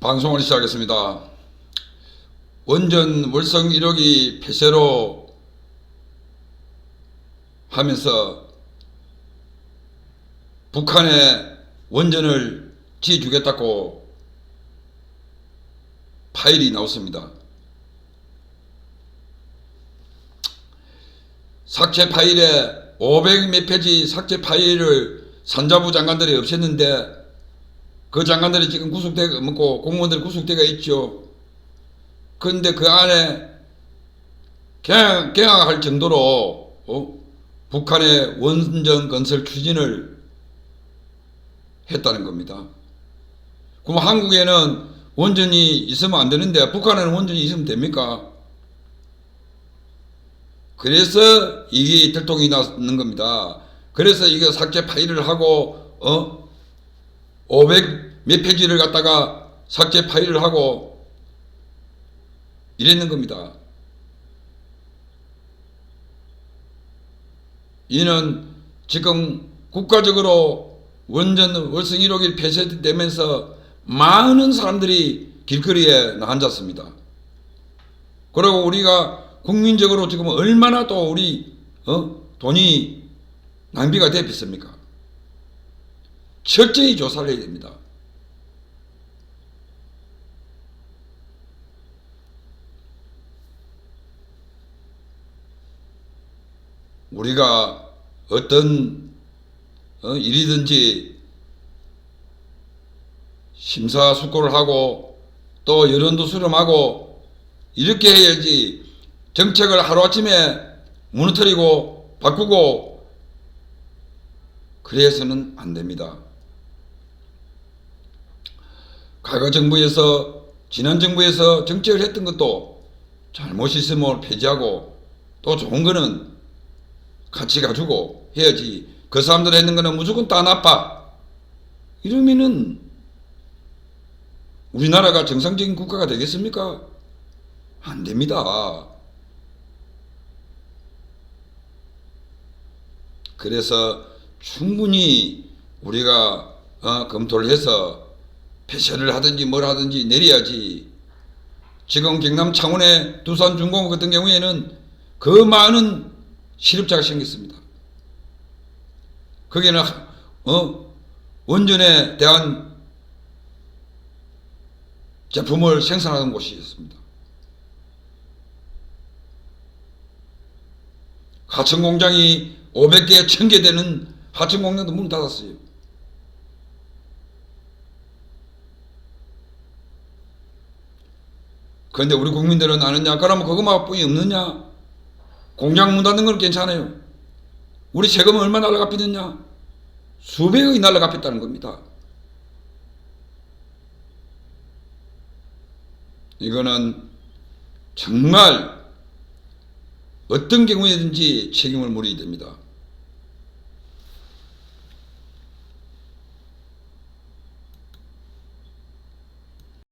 방송을 시작하겠습니다. 원전 월성 1호기 폐쇄로 하면서 북한에 원전을 지어주겠다고 파일이 나왔습니다. 삭제 파일에 500 몇 페이지 삭제 파일을 산자부 장관들이 없앴는데 그 장관들이 지금 구속돼 먹고 공무원들 구속돼가 있죠. 그런데 그 안에 개항, 개항할 정도로 어? 북한의 원전 건설 추진을 했다는 겁니다. 그럼 한국에는 원전이 있으면 안 되는데 북한에는 원전이 있으면 됩니까? 그래서 이게 들통이 났는 겁니다. 그래서 이거 삭제 파일을 하고 어? 500 몇 페이지를 갖다가 삭제 파일을 하고 이랬는 겁니다. 이는 지금 국가적으로 원전 월성 1호기 폐쇄되면서 많은 사람들이 길거리에 앉았습니다. 그리고 우리가 국민적으로 지금 얼마나 또 우리 어? 돈이 낭비가 되었습니까? 철저히 조사를 해야 됩니다. 우리가 어떤 어, 일이든지 심사숙고를 하고 또 여론도 수렴하고 이렇게 해야지 정책을 하루아침에 무너뜨리고 바꾸고 그래서는 안 됩니다. 과거 정부에서 지난 정부에서 정책을 했던 것도 잘못 있으면 폐지하고 또 좋은 거는 같이 가지고 해야지 그 사람들 했는 거는 무조건 다 나빠 이러면은 우리나라가 정상적인 국가가 되겠습니까? 안 됩니다. 그래서 충분히 우리가 어, 검토를 해서 폐쇄를 하든지 뭘 하든지 내려야지. 지금 경남 창원의 두산 중공업 같은 경우에는 그 많은 실업자가 생겼습니다. 거기는 어, 원전에 대한 제품을 생산하는 곳이었습니다. 하청 공장이 500개, 1000개 되는 하청 공장도 문 닫았어요. 그런데 우리 국민들은 아느냐? 그러면 그것만 뿐이 없느냐? 공장 문 닫는 건 괜찮아요. 우리 세금은 얼마 날라가 피느냐? 수백억이 날라가pis다는 겁니다. 이거는 정말 어떤 경우에든지 책임을 물어야 됩니다.